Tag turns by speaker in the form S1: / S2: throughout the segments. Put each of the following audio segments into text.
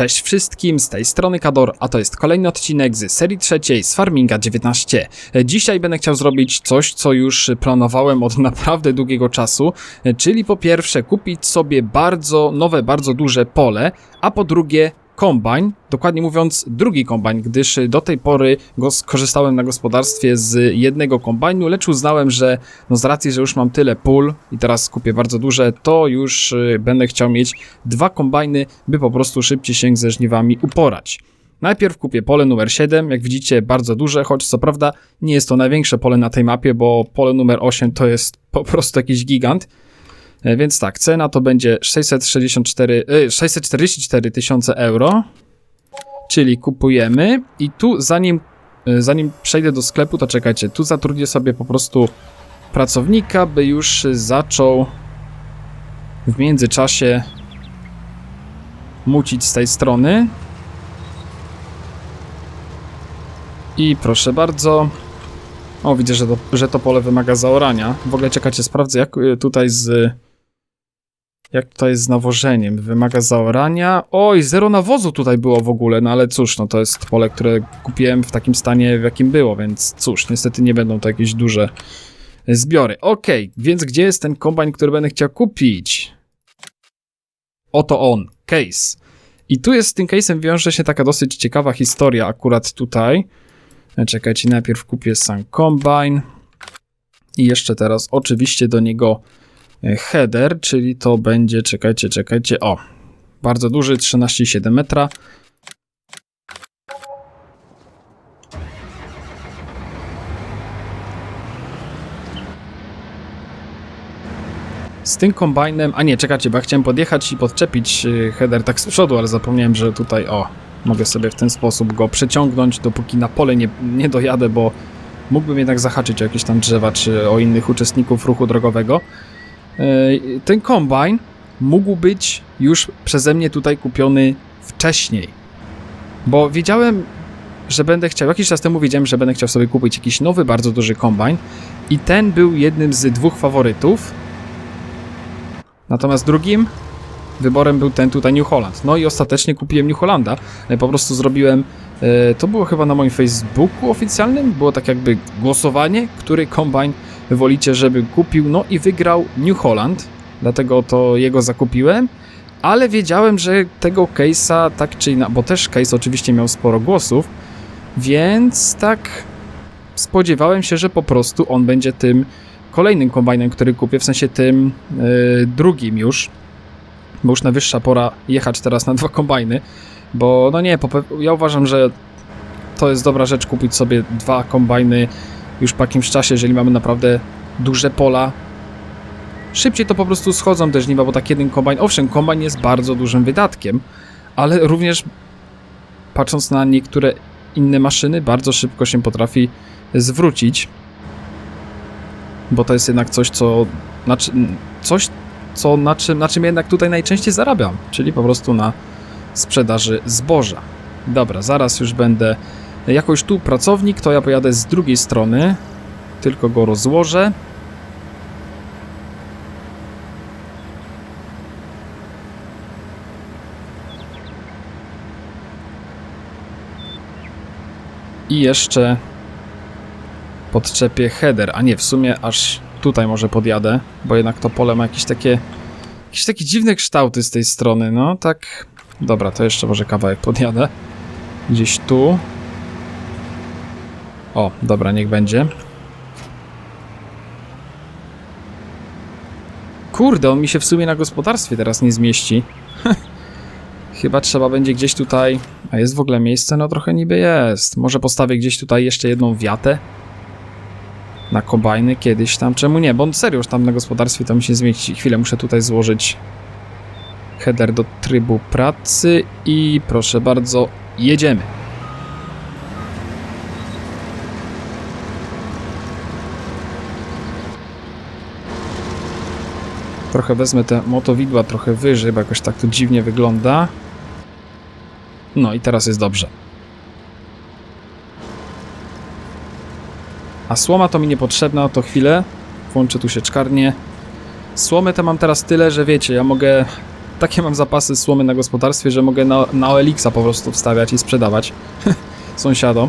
S1: Cześć wszystkim, z tej strony Kador, a to jest kolejny odcinek z serii trzeciej z Farminga 19. Dzisiaj będę chciał zrobić coś, co już planowałem od naprawdę długiego czasu, czyli po pierwsze kupić sobie bardzo nowe, bardzo duże pole, a po drugie kombajn, dokładnie mówiąc drugi kombajn, gdyż do tej pory go skorzystałem na gospodarstwie z jednego kombajnu, lecz uznałem, że no z racji, że już mam tyle pól i teraz kupię bardzo duże, to już y, będę chciał mieć dwa kombajny, by po prostu szybciej się ze żniwami uporać. Najpierw kupię pole numer 7, jak widzicie bardzo duże, choć co prawda nie jest to największe pole na tej mapie, bo pole numer 8 to jest po prostu jakiś gigant. E, Więc tak, cena to będzie 664, e, 644 tysiące euro, czyli kupujemy i tu zanim, e, zanim przejdę do sklepu, to czekajcie, tu zatrudnię sobie po prostu pracownika, by już zaczął w międzyczasie mucić z tej strony. I proszę bardzo. O, widzę, że to, że to pole wymaga zaorania. W ogóle czekajcie, sprawdzę jak tutaj z... Jak jest z nawożeniem? Wymaga zaorania. Oj, zero nawozu tutaj było w ogóle, no ale cóż, no to jest pole, które kupiłem w takim stanie, w jakim było, więc cóż, niestety nie będą to jakieś duże zbiory. Okej, więc gdzie jest ten kombajn, który będę chciał kupić? Oto on, case. I tu jest z tym case'em wiąże się taka dosyć ciekawa historia akurat tutaj. E, Czekajcie, najpierw kupię sam kombine i jeszcze teraz oczywiście do niego header, czyli to będzie, czekajcie, czekajcie, o, bardzo duży, 13,7 metra. Z tym kombajnem, a nie, czekajcie, bo ja chciałem podjechać i podczepić y, header tak z przodu, ale zapomniałem, że tutaj, o, mogę sobie w ten sposób go przeciągnąć, dopóki na pole nie, nie dojadę, bo mógłbym jednak zahaczyć o jakieś tam drzewa, czy o innych uczestników ruchu drogowego. Yy, Ten kombajn mógł być już przeze mnie tutaj kupiony wcześniej, bo wiedziałem, że będę chciał, jakiś czas temu wiedziałem, że będę chciał sobie kupić jakiś nowy, bardzo duży kombajn i ten był jednym z dwóch faworytów, Natomiast drugim wyborem był ten tutaj New Holland. No i ostatecznie kupiłem New Hollanda. E, Po prostu zrobiłem, e, to było chyba na moim Facebooku oficjalnym, było tak jakby głosowanie, który kombajn wolicie, żebym kupił. No i wygrał New Holland, dlatego to jego zakupiłem. Ale wiedziałem, że tego case'a tak czy inaczej, bo też case oczywiście miał sporo głosów, więc tak spodziewałem się, że po prostu on będzie tym kolejnym kombajnem, który kupię, w sensie tym yy, drugim już, bo już najwyższa pora jechać teraz na dwa kombajny, bo no nie, ja uważam, że to jest dobra rzecz kupić sobie dwa kombajny już po jakimś czasie, jeżeli mamy naprawdę duże pola. Szybciej to po prostu schodzą te żniwa, bo tak jeden kombajn, owszem, kombajn jest bardzo dużym wydatkiem, ale również patrząc na niektóre inne maszyny, bardzo szybko się potrafi zwrócić bo to jest jednak coś, co na, coś, co na, czym, na czym jednak tutaj najczęściej zarabiam, czyli po prostu na sprzedaży zboża. Dobra, zaraz już będę jakoś tu pracownik, to ja pojadę z drugiej strony, tylko go rozłożę. I jeszcze podczepię header, a nie, w sumie aż tutaj może podjadę, bo jednak to pole ma jakieś takie jakieś takie dziwne kształty z tej strony, no tak. Dobra, to jeszcze może kawałek podjadę. Gdzieś tu. O, dobra, niech będzie. Kurde, on mi się w sumie na gospodarstwie teraz nie zmieści. Chyba trzeba będzie gdzieś tutaj... A jest w ogóle miejsce? No trochę niby jest. Może postawię gdzieś tutaj jeszcze jedną wiatę? na kombajny kiedyś tam. Czemu nie? Bo serio już tam na gospodarstwie to mi się zmieści. Chwilę muszę tutaj złożyć header do trybu pracy i proszę bardzo, jedziemy. Trochę wezmę te motowidła trochę wyżej, bo jakoś tak to dziwnie wygląda. No i teraz jest dobrze. A słoma to mi niepotrzebna, to chwilę. Włączę tu sieczkarnię. Słomy to mam teraz tyle, że wiecie, ja mogę takie mam zapasy słomy na gospodarstwie, że mogę na, na OLX po prostu wstawiać i sprzedawać sąsiadom.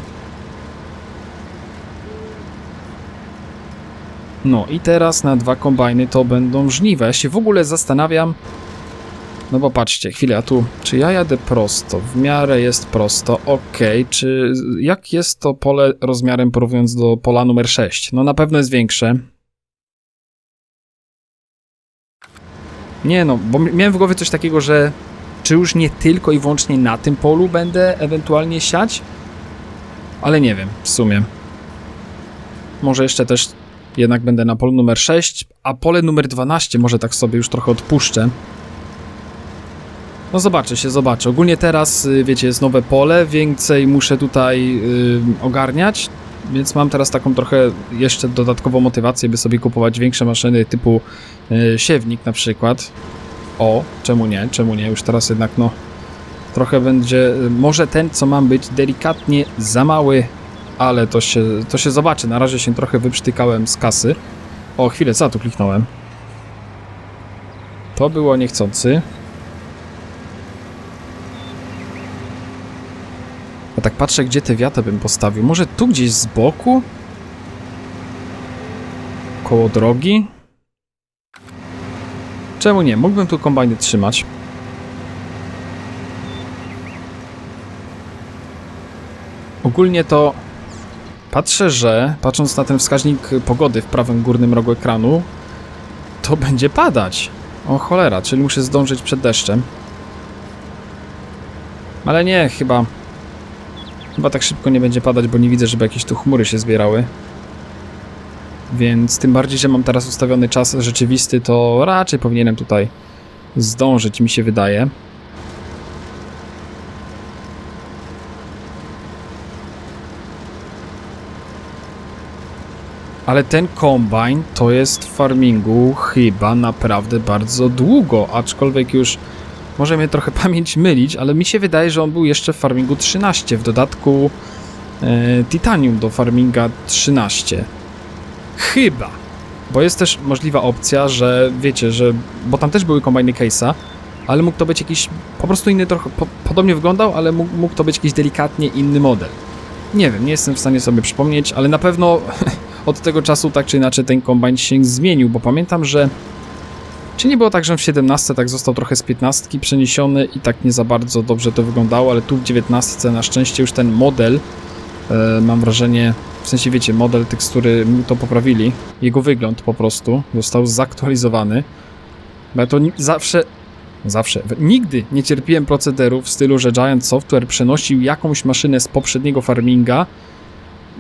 S1: No i teraz na dwa kombajny to będą żniwa. Ja się w ogóle zastanawiam, no bo patrzcie, chwilę, a tu, czy ja jadę prosto? W miarę jest prosto, ok. Czy jak jest to pole rozmiarem porównując do pola numer 6? No na pewno jest większe. Nie no, bo miałem w głowie coś takiego, że czy już nie tylko i wyłącznie na tym polu będę ewentualnie siać? Ale nie wiem, w sumie. Może jeszcze też jednak będę na polu numer 6, a pole numer 12 może tak sobie już trochę odpuszczę. No zobaczę się, zobaczę. Ogólnie teraz, y, wiecie, jest nowe pole, więcej muszę tutaj y, ogarniać, więc mam teraz taką trochę jeszcze dodatkową motywację, by sobie kupować większe maszyny typu y, siewnik na przykład. O, czemu nie, czemu nie, już teraz jednak no trochę będzie, y, może ten co mam być delikatnie za mały, ale to się, to się zobaczy, na razie się trochę wyprztykałem z kasy. O, chwilę, co tu kliknąłem? To było niechcący. Ja tak patrzę, gdzie te wiatę bym postawił. Może tu gdzieś z boku? Koło drogi? Czemu nie? Mógłbym tu kombajny trzymać. Ogólnie to patrzę, że patrząc na ten wskaźnik pogody w prawym górnym rogu ekranu, to będzie padać. O cholera, czyli muszę zdążyć przed deszczem. Ale nie, chyba Chyba tak szybko nie będzie padać, bo nie widzę, żeby jakieś tu chmury się zbierały. Więc tym bardziej, że mam teraz ustawiony czas rzeczywisty, to raczej powinienem tutaj zdążyć, mi się wydaje. Ale ten kombine to jest w farmingu chyba naprawdę bardzo długo, aczkolwiek już może mnie trochę pamięć mylić, ale mi się wydaje, że on był jeszcze w farmingu 13, w dodatku e, titanium do farminga 13. Chyba. Bo jest też możliwa opcja, że wiecie, że. Bo tam też były kombajny case'a, ale mógł to być jakiś. Po prostu inny trochę. Po, podobnie wyglądał, ale mógł, mógł to być jakiś delikatnie inny model. Nie wiem, nie jestem w stanie sobie przypomnieć, ale na pewno od tego czasu tak czy inaczej ten kombajn się zmienił, bo pamiętam, że czy nie było tak, że w 17 tak został trochę z 15 przeniesiony i tak nie za bardzo dobrze to wyglądało, ale tu w 19 na szczęście już ten model, e, mam wrażenie, w sensie wiecie, model tekstury to poprawili, jego wygląd po prostu został zaktualizowany. Bo ja to zawsze, zawsze, nigdy nie cierpiłem procederów w stylu, że Giant Software przenosił jakąś maszynę z poprzedniego farminga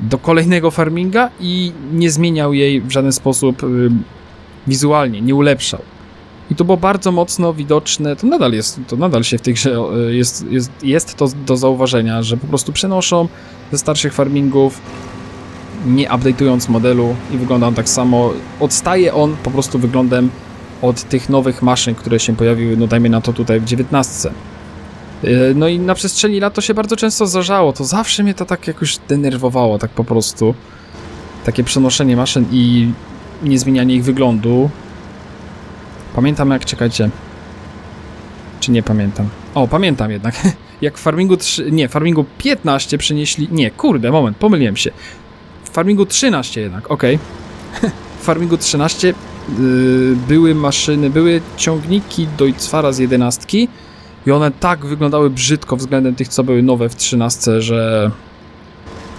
S1: do kolejnego farminga i nie zmieniał jej w żaden sposób y, wizualnie, nie ulepszał. I to było bardzo mocno widoczne, to nadal jest, to nadal się w tej grze e, jest, jest, jest to do zauważenia, że po prostu przenoszą ze starszych farmingów, nie updateując modelu i wygląda on tak samo. Odstaje on po prostu wyglądem od tych nowych maszyn, które się pojawiły, no dajmy na to tutaj w 19. E, No i na przestrzeni lat to się bardzo często zdarzało, to zawsze mnie to tak jakoś denerwowało, tak po prostu. Takie przenoszenie maszyn i nie zmienianie ich wyglądu. Pamiętam jak, czekajcie. Czy nie pamiętam? O, pamiętam jednak. Jak w Farmingu 3, nie, Farmingu 15 przenieśli, nie, kurde, moment, pomyliłem się. W Farmingu 13 jednak, okej. w Farmingu 13 yy, były maszyny, były ciągniki Deutzfara z 11 i one tak wyglądały brzydko względem tych, co były nowe w 13, że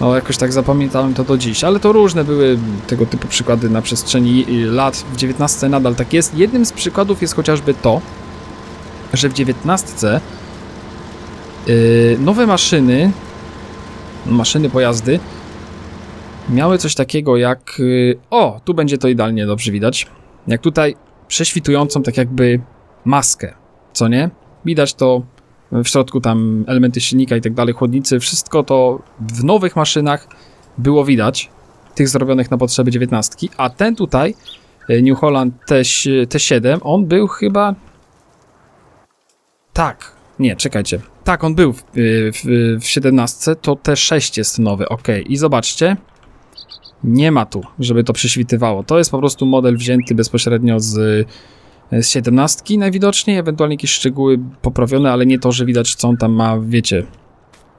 S1: no jakoś tak zapamiętałem to do dziś, ale to różne były tego typu przykłady na przestrzeni lat. W 19 nadal tak jest. Jednym z przykładów jest chociażby to, że w 19 yy, nowe maszyny, maszyny, pojazdy miały coś takiego jak. Yy, o, tu będzie to idealnie dobrze widać. Jak tutaj prześwitującą tak jakby maskę, co nie? Widać to w środku tam elementy silnika i tak dalej, chłodnicy, wszystko to w nowych maszynach było widać, tych zrobionych na potrzeby 19, a ten tutaj, e, New Holland T- T7, on był chyba... Tak, nie, czekajcie. Tak, on był w, w, w 17, to T6 jest nowy, ok. I zobaczcie, nie ma tu, żeby to prześwitywało. To jest po prostu model wzięty bezpośrednio z z 17 najwidoczniej, ewentualnie jakieś szczegóły poprawione, ale nie to, że widać co on tam ma, wiecie,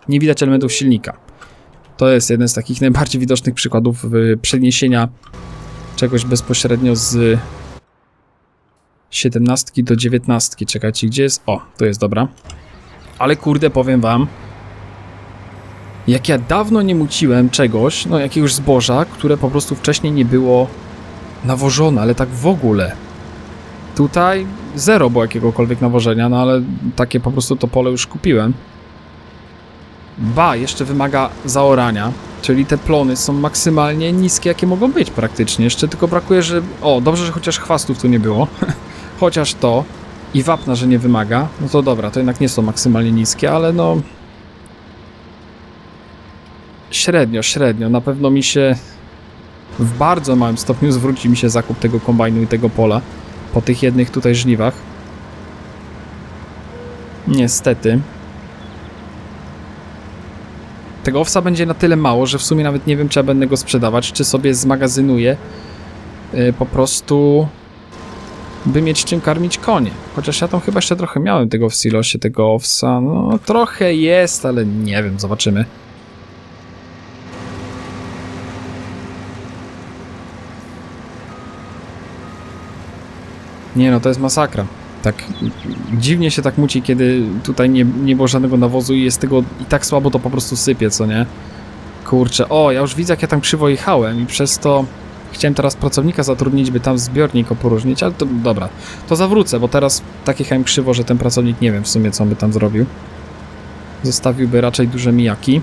S1: nie widać elementów silnika. To jest jeden z takich najbardziej widocznych przykładów y, przeniesienia czegoś bezpośrednio z 17 do 19. Czekajcie, gdzie jest? O, to jest dobra. Ale kurde, powiem wam, jak ja dawno nie muciłem czegoś, no jakiegoś zboża, które po prostu wcześniej nie było nawożone, ale tak w ogóle. Tutaj zero było jakiegokolwiek nawożenia, no ale takie po prostu to pole już kupiłem. Ba, jeszcze wymaga zaorania, czyli te plony są maksymalnie niskie, jakie mogą być praktycznie. Jeszcze tylko brakuje, że... O, dobrze, że chociaż chwastów tu nie było. chociaż to i wapna, że nie wymaga. No to dobra, to jednak nie są maksymalnie niskie, ale no... Średnio, średnio. Na pewno mi się w bardzo małym stopniu zwróci mi się zakup tego kombajnu i tego pola po tych jednych tutaj żniwach. Niestety. Tego owsa będzie na tyle mało, że w sumie nawet nie wiem, czy ja będę go sprzedawać, czy sobie zmagazynuję yy, po prostu by mieć czym karmić konie. Chociaż ja tam chyba jeszcze trochę miałem tego w silosie, tego owsa. No trochę jest, ale nie wiem, zobaczymy. Nie no, to jest masakra. Tak dziwnie się tak muci, kiedy tutaj nie, nie było żadnego nawozu i jest tego i tak słabo to po prostu sypie, co nie? Kurczę, o, ja już widzę jak ja tam krzywo jechałem i przez to chciałem teraz pracownika zatrudnić, by tam zbiornik opróżnić, ale to dobra, to zawrócę, bo teraz tak jechałem krzywo, że ten pracownik nie wiem w sumie co on by tam zrobił. Zostawiłby raczej duże mijaki.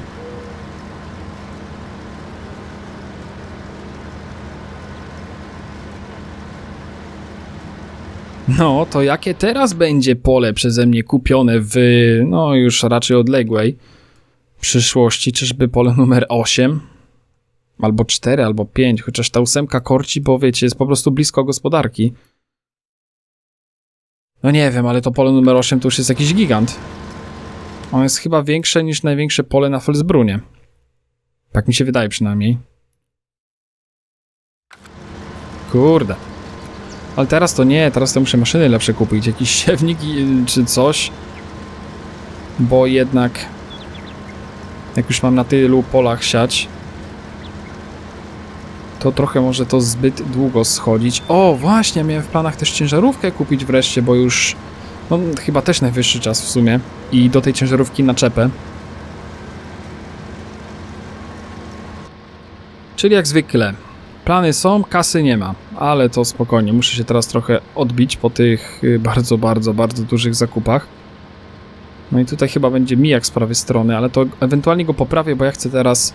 S1: No, to jakie teraz będzie pole przeze mnie kupione w, no już raczej odległej przyszłości? Czyżby pole numer 8? Albo 4, albo 5, chociaż ta ósemka korci, bo wiecie, jest po prostu blisko gospodarki. No nie wiem, ale to pole numer 8 to już jest jakiś gigant. On jest chyba większe niż największe pole na Felsbrunie. Tak mi się wydaje przynajmniej. Kurde. Ale teraz to nie, teraz to muszę maszyny lepsze kupić, jakiś siewnik i- czy coś. Bo jednak jak już mam na tylu polach siać, to trochę może to zbyt długo schodzić. O, właśnie, miałem w planach też ciężarówkę kupić wreszcie, bo już no chyba też najwyższy czas w sumie. I do tej ciężarówki naczepę. Czyli jak zwykle, Plany są, kasy nie ma, ale to spokojnie. Muszę się teraz trochę odbić po tych y, bardzo, bardzo, bardzo dużych zakupach. No i tutaj chyba będzie mijak z prawej strony, ale to ewentualnie go poprawię, bo ja chcę teraz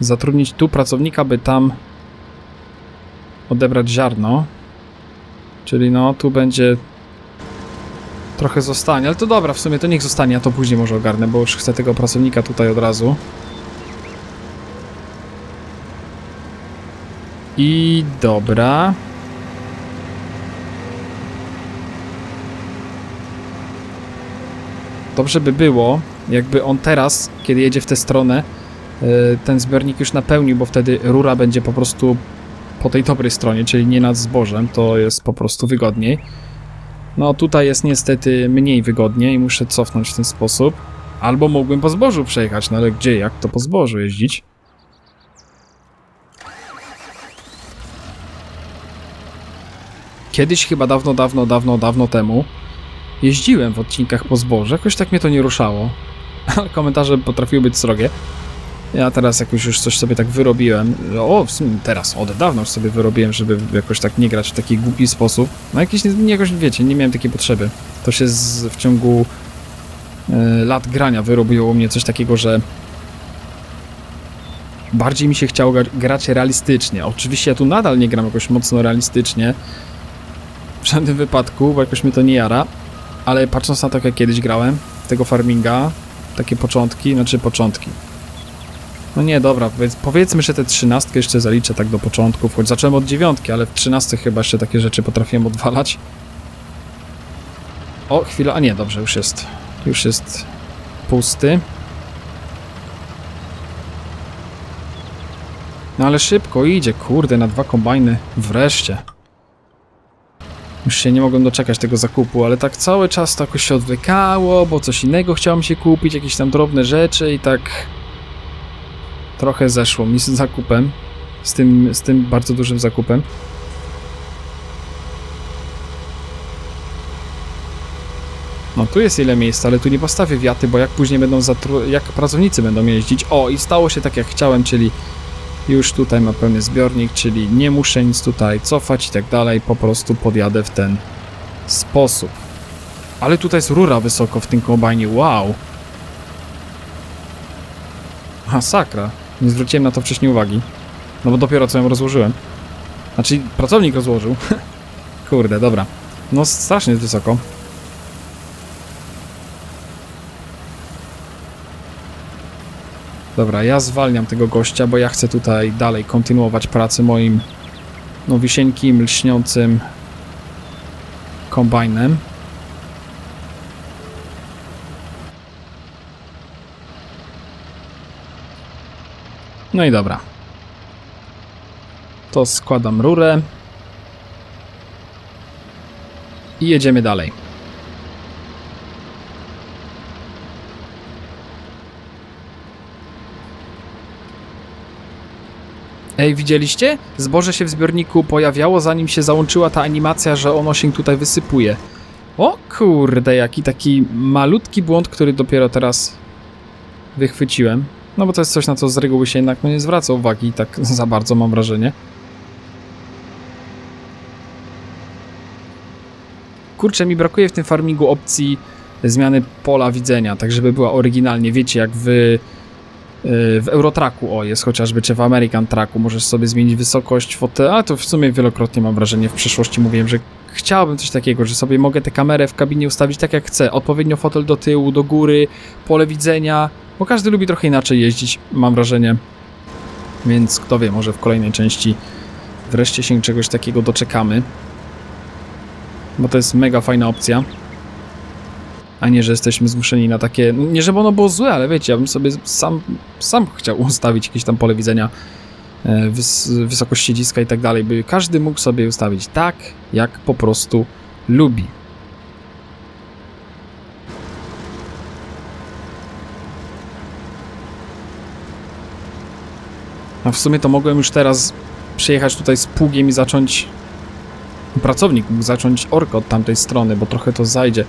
S1: zatrudnić tu pracownika, by tam odebrać ziarno. Czyli no, tu będzie trochę zostanie, ale to dobra, w sumie to niech zostanie, ja to później może ogarnę, bo już chcę tego pracownika tutaj od razu. I dobra. Dobrze by było, jakby on teraz, kiedy jedzie w tę stronę, y, ten zbiornik już napełnił, bo wtedy rura będzie po prostu po tej dobrej stronie, czyli nie nad zbożem, to jest po prostu wygodniej. No tutaj jest niestety mniej wygodnie i muszę cofnąć w ten sposób. Albo mógłbym po zbożu przejechać, no ale gdzie, jak to po zbożu jeździć? Kiedyś chyba dawno, dawno, dawno, dawno temu jeździłem w odcinkach po zboże, jakoś tak mnie to nie ruszało. Ale komentarze potrafiły być srogie. Ja teraz jakoś już coś sobie tak wyrobiłem. O, w sumie teraz, od dawna już sobie wyrobiłem, żeby jakoś tak nie grać w taki głupi sposób. No jakiś, nie, jakoś, wiecie, nie miałem takiej potrzeby. To się z, w ciągu e, lat grania wyrobiło u mnie coś takiego, że bardziej mi się chciało gra- grać realistycznie. Oczywiście ja tu nadal nie gram jakoś mocno realistycznie, w żadnym wypadku, bo jakoś mnie to nie jara. Ale patrząc na to, jak kiedyś grałem, tego farminga, takie początki, znaczy początki. No nie, dobra, powiedz, powiedzmy, że te trzynastkę jeszcze zaliczę tak do początków, choć zacząłem od dziewiątki, ale w trzynastych chyba jeszcze takie rzeczy potrafiłem odwalać. O, chwila, a nie, dobrze, już jest, już jest pusty. No ale szybko idzie, kurde, na dwa kombajny, wreszcie. Już się nie mogłem doczekać tego zakupu, ale tak cały czas to jakoś się odwlekało, bo coś innego chciałem się kupić, jakieś tam drobne rzeczy i tak trochę zeszło mi z zakupem, z tym, z tym bardzo dużym zakupem. No tu jest ile miejsca, ale tu nie postawię wiaty, bo jak później będą jak pracownicy będą jeździć. O, i stało się tak jak chciałem, czyli już tutaj ma pełny zbiornik, czyli nie muszę nic tutaj cofać i tak dalej, po prostu podjadę w ten sposób. Ale tutaj jest rura wysoko w tym kombajnie, wow! Masakra, nie zwróciłem na to wcześniej uwagi. No bo dopiero co ją rozłożyłem. Znaczy, pracownik rozłożył. Kurde, dobra. No strasznie wysoko. Dobra, ja zwalniam tego gościa, bo ja chcę tutaj dalej kontynuować pracę moim no wisienkim, lśniącym kombajnem. No i dobra. To składam rurę. I jedziemy dalej. Ej, widzieliście? Zboże się w zbiorniku pojawiało, zanim się załączyła ta animacja, że ono się tutaj wysypuje. O kurde, jaki taki malutki błąd, który dopiero teraz wychwyciłem. No bo to jest coś, na co z reguły się jednak no, nie zwraca uwagi, tak za bardzo mam wrażenie. Kurczę, mi brakuje w tym farmingu opcji zmiany pola widzenia, tak żeby była oryginalnie, wiecie, jak w w Eurotraku, o jest chociażby, czy w American Tracku, możesz sobie zmienić wysokość foty, a to w sumie wielokrotnie mam wrażenie, w przeszłości mówiłem, że chciałbym coś takiego, że sobie mogę tę kamerę w kabinie ustawić tak jak chcę, odpowiednio fotel do tyłu, do góry, pole widzenia, bo każdy lubi trochę inaczej jeździć, mam wrażenie, więc kto wie, może w kolejnej części wreszcie się czegoś takiego doczekamy, bo to jest mega fajna opcja a nie, że jesteśmy zmuszeni na takie, no, nie żeby ono było złe, ale wiecie, ja bym sobie sam, sam chciał ustawić jakieś tam pole widzenia, e, wys wysokość siedziska i tak dalej, by każdy mógł sobie ustawić tak, jak po prostu lubi. A w sumie to mogłem już teraz przyjechać tutaj z pługiem i zacząć pracownik mógł zacząć orkę od tamtej strony, bo trochę to zajdzie.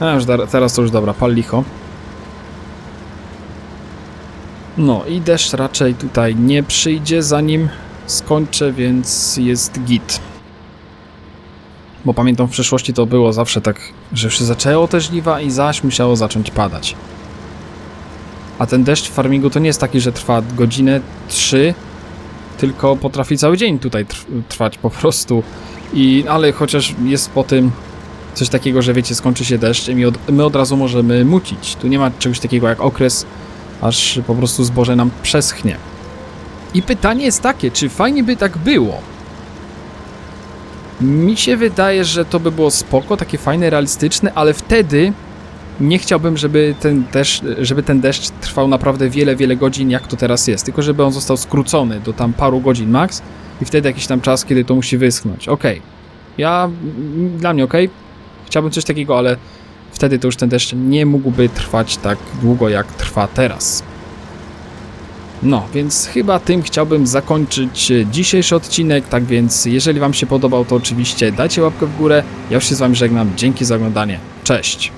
S1: A już teraz to już dobra, pal licho. No i deszcz raczej tutaj nie przyjdzie zanim skończę, więc jest git. Bo pamiętam w przeszłości to było zawsze tak, że się zaczęło te żniwa i zaś musiało zacząć padać. A ten deszcz w farmingu to nie jest taki, że trwa godzinę, trzy, tylko potrafi cały dzień tutaj trw- trwać po prostu. I, ale chociaż jest po tym coś takiego, że wiecie, skończy się deszcz i my od, my od razu możemy mucić. Tu nie ma czegoś takiego jak okres, aż po prostu zboże nam przeschnie. I pytanie jest takie, czy fajnie by tak było? Mi się wydaje, że to by było spoko, takie fajne, realistyczne, ale wtedy nie chciałbym, żeby ten deszcz, żeby ten deszcz trwał naprawdę wiele, wiele godzin, jak to teraz jest. Tylko żeby on został skrócony do tam paru godzin max i wtedy jakiś tam czas, kiedy to musi wyschnąć. Okej. Ja, mm, dla mnie okej. Chciałbym coś takiego, ale wtedy to już ten deszcz nie mógłby trwać tak długo, jak trwa teraz. No, więc chyba tym chciałbym zakończyć e, dzisiejszy odcinek, tak więc jeżeli Wam się podobał, to oczywiście dajcie łapkę w górę. Ja już się z Wami żegnam, dzięki za oglądanie, cześć!